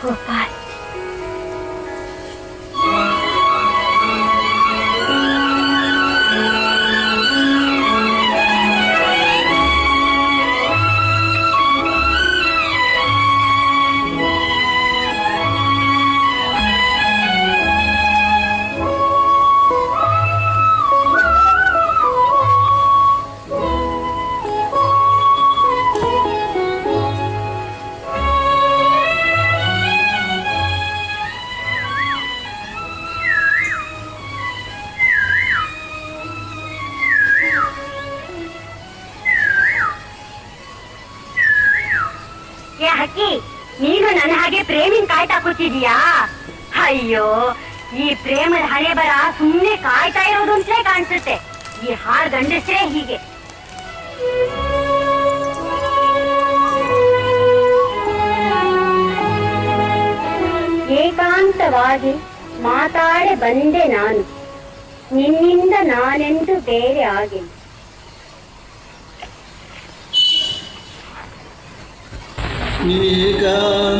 sacrifice. ಏ ಹಕ್ಕಿ ನೀನು ನನ್ನ ಹಾಗೆ ಪ್ರೇಮಿನ ಕಾಯ್ತಾ ಕೂತಿದೀಯಾ ಅಯ್ಯೋ, ಈ ಪ್ರೇಮದ ಹಣೆ ಬರ ಸುಮ್ನೆ ಕಾಯ್ತಾ ಇರೋದು ಅಂತಲೇ ಕಾಣಿಸುತ್ತೆ. ಈ ಹಾಡ್ ಗಂಡಸ್ರೇ ಹೀಗೆ. ಏಕಾಂತವಾಗಿ ಮಾತಾಡೆ ಬಂದೆ ನಾನು. ನಿನ್ನಿಂದ ನಾನೆಂದು ಬೇರೆ 你 사.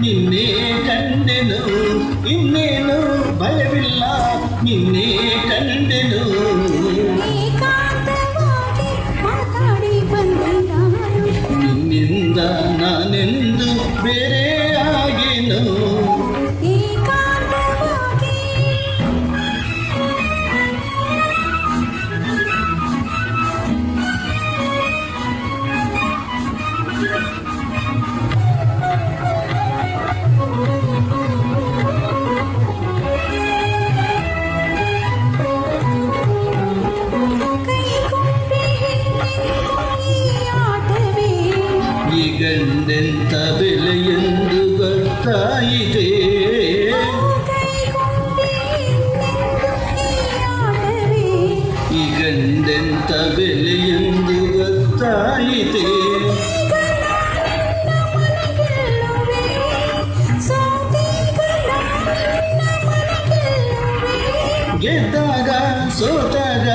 ನಿನ್ನೆ ಕಂಡೆನು ಇನ್ನೇನು ಭಯವಿಲ್ಲ. ನಿನ್ನೆ ಕಂಡೆನು. ನಿನ್ನಿಂದ ನಾನೆಂದು ಬೇರೆ ಏಕಾಂತವಾಗಿ ಈ ಗಂಡೆಂತ ಬೆಲೆಯೆಂದು ಗೊತ್ತಾಯಿತೆ ಕೈಗೊಂಡೆ ಹೆಣ್ಣೆಂದು ಈ ಆಟವೇ ಈ ಗಂಡೆಂತ ಬೆಲೆಯೆಂದು ಗೊತ್ತಾಯಿತೆ ಈಗ ನನ್ನ ಮನಗೆಲ್ಲುವೆ ಸೋತೀಗ ನನ್ನ ಮನಗೆಲ್ಲುವೆ ಗೆದ್ದಾಗ ಸೋತಾಗ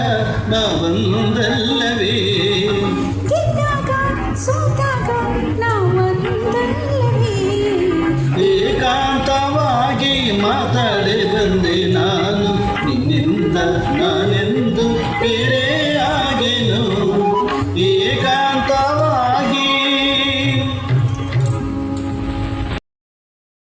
ನಾವೊಂದಲ್ಲವೇ mata